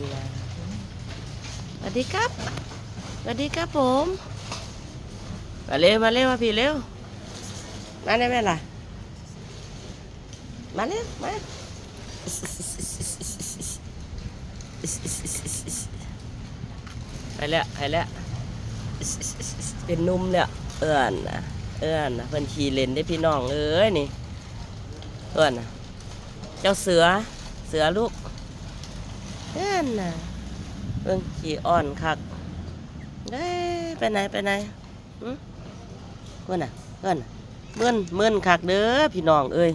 อนนะสวัสดีครับสวัสดีครับผม มาเร็วมาเร็วมาพี่เร็ว มาได้ไหมล่ะ มาเร็วมาไปแล้วไปแล้วเป็นหนุ่มเนี่ยเอื้อนนะเอื้อนนะเพิ่นขี่เลนได้พี่น้องเอ้ยนี่เอื้อนนะเจ้าเสือเสือลูก เอื้อนนะเพิ่งขี่อ่อนคักเอ้ไปไหนไปไหนเพื่อนน่ะเพื่อนน่ะเมื่อนเมื่อนคักเด้อพี่น้องเอ้ย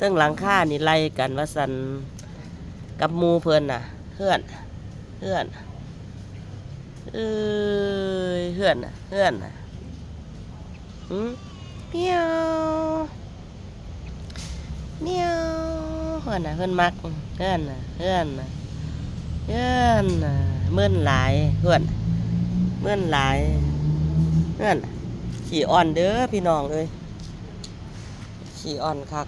ตั้งหลังค่านี่ไล่กันว่าสันกับมูเพิ่อนน่ะเพื่อนเพื่อนเอ้ยเพื่อนน่ะเพื่อนน่ะหืมเมียวเมียวเพื่อนน่ะเพื่อนมักเพื่อนน่ะเพื่อนน่ะ เพื่อนเมื่อนหลายเพื่อนเมื่อนหลายเพื่อนขี่อ่อนเด้อพี่น้องเอ้ยขี่อ่อนคัก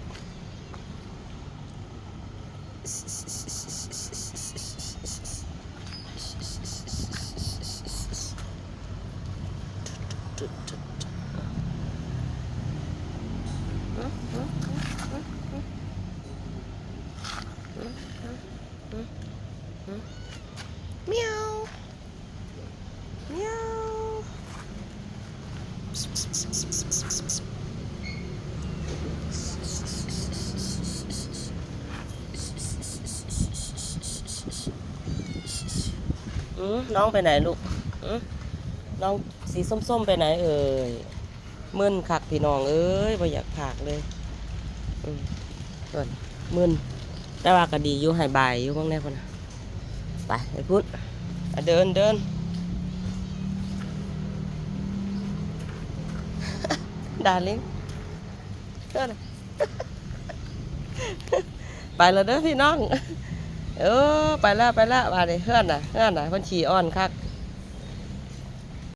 เมียวเมียวอืมน้องไปไหนลูกอืมน้องสีส้มๆไปไหนเอ่ยมึนคักพี่น้องเอ้ยบ่อยากผากเลยอืมส่วนมึนแต่ว่าก็ดีอยู่ใหายบายอยู่ข้างในคนน่ะ ไปไปพุทธอะเดินเดินดาลิงเดินไปแล้วเด้อพี่น้อง เออไปแล้วไปแล้วมาเลยเพื่อนน่ะเพื่อนน่ะพันชีอ้อนคัก